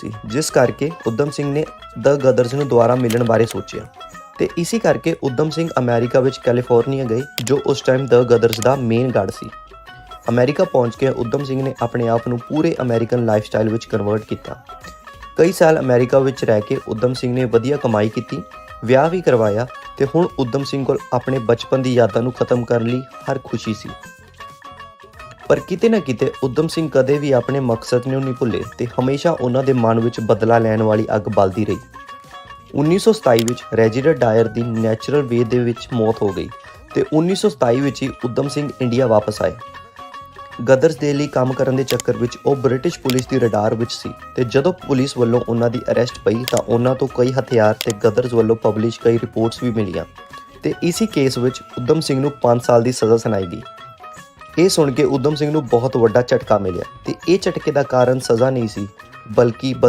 ਸੀ, ਜਿਸ ਕਰਕੇ ਉਦਮ ਸਿੰਘ ਨੇ ਦ ਗਦਰਜ਼ ਨੂੰ ਦੁਬਾਰਾ ਮਿਲਣ ਬਾਰੇ ਸੋਚਿਆ। ਤੇ ਇਸੇ ਕਰਕੇ ਉਦਮ ਸਿੰਘ ਅਮਰੀਕਾ ਵਿੱਚ ਕੈਲੀਫੋਰਨੀਆ ਗਏ, ਜੋ ਉਸ ਟਾਈਮ ਦ ਗਦਰਜ਼ ਦਾ ਮੇਨ ਗੜ ਸੀ। ਅਮਰੀਕਾ ਪਹੁੰਚ ਕੇ ਉਦਮ ਸਿੰਘ ਨੇ ਆਪਣੇ ਆਪ ਨੂੰ ਪੂਰੇ ਅਮਰੀਕਨ ਲਾਈਫਸਟਾਈਲ ਵਿੱਚ ਕਨਵਰਟ ਕੀਤਾ। ਕਈ ਸਾਲ ਅਮਰੀਕਾ ਵਿੱਚ ਰਹਿ ਕੇ ਉਦਮ ਸਿੰਘ ਨੇ ਵਧੀਆ ਕਮਾਈ ਕੀਤੀ, ਵਿਆਹ ਵੀ ਕਰਵਾਇਆ ਤੇ ਹੁਣ ਉਦਮ ਸਿੰਘ ਕੋਲ ਆਪਣੇ ਬਚਪਨ ਦੀ ਯਾਦਾਂ ਨੂੰ ਖਤਮ ਕਰਨ ਲਈ ਹਰ ਖੁਸ਼ੀ ਸੀ। ਪਰ ਕਿਤੇ ਨਾ ਕਿਤੇ ਉਦਮ ਸਿੰਘ ਕਦੇ ਵੀ ਆਪਣੇ ਮਕਸਦ ਨੂੰ ਨਹੀਂ ਭੁੱਲੇ ਤੇ ਹਮੇਸ਼ਾ ਉਹਨਾਂ ਦੇ ਮਨ ਵਿੱਚ ਬਦਲਾ ਲੈਣ ਵਾਲੀ ਅੱਗ ਬਲਦੀ ਰਹੀ। 1927 ਵਿੱਚ ਰੈਜੀਡੈਂਟ ਡਾਇਰ ਦੀ ਨੈਚੁਰਲ ਵੇ ਦੇ ਵਿੱਚ ਮੌਤ ਹੋ ਗਈ ਤੇ 1927 ਵਿੱਚ ਹੀ ਉਦਮ ਸਿੰਘ ਇੰਡੀਆ ਵਾਪਸ ਆਏ। ਗਦਰਸ ਦੇ ਲਈ ਕੰਮ ਕਰਨ ਦੇ ਚੱਕਰ ਵਿੱਚ ਉਹ ਬ੍ਰਿਟਿਸ਼ ਪੁਲਿਸ ਦੀ ਰਡਾਰ ਵਿੱਚ ਸੀ ਤੇ ਜਦੋਂ ਪੁਲਿਸ ਵੱਲੋਂ ਉਹਨਾਂ ਦੀ ਅਰੈਸਟ ਪਈ ਤਾਂ ਉਹਨਾਂ ਤੋਂ ਕਈ ਹਥਿਆਰ ਤੇ ਗਦਰਸ ਵੱਲੋਂ ਪਬਲਿਸ਼ ਕਈ ਰਿਪੋਰਟਸ ਵੀ ਮਿਲੀਆਂ ਤੇ ਇਸੇ ਕੇਸ ਵਿੱਚ ਉਦਮ ਸਿੰਘ ਨੂੰ 5 ਸਾਲ ਦੀ ਸਜ਼ਾ ਸੁਣਾਈ ਗਈ। ਇਹ ਸੁਣ ਕੇ ਉਦਮ ਸਿੰਘ ਨੂੰ ਬਹੁਤ ਵੱਡਾ ਝਟਕਾ ਮਿਲਿਆ ਤੇ ਇਹ ਝਟਕੇ ਦਾ ਕਾਰਨ ਸਜ਼ਾ ਨਹੀਂ ਸੀ, ਬਲਕਿ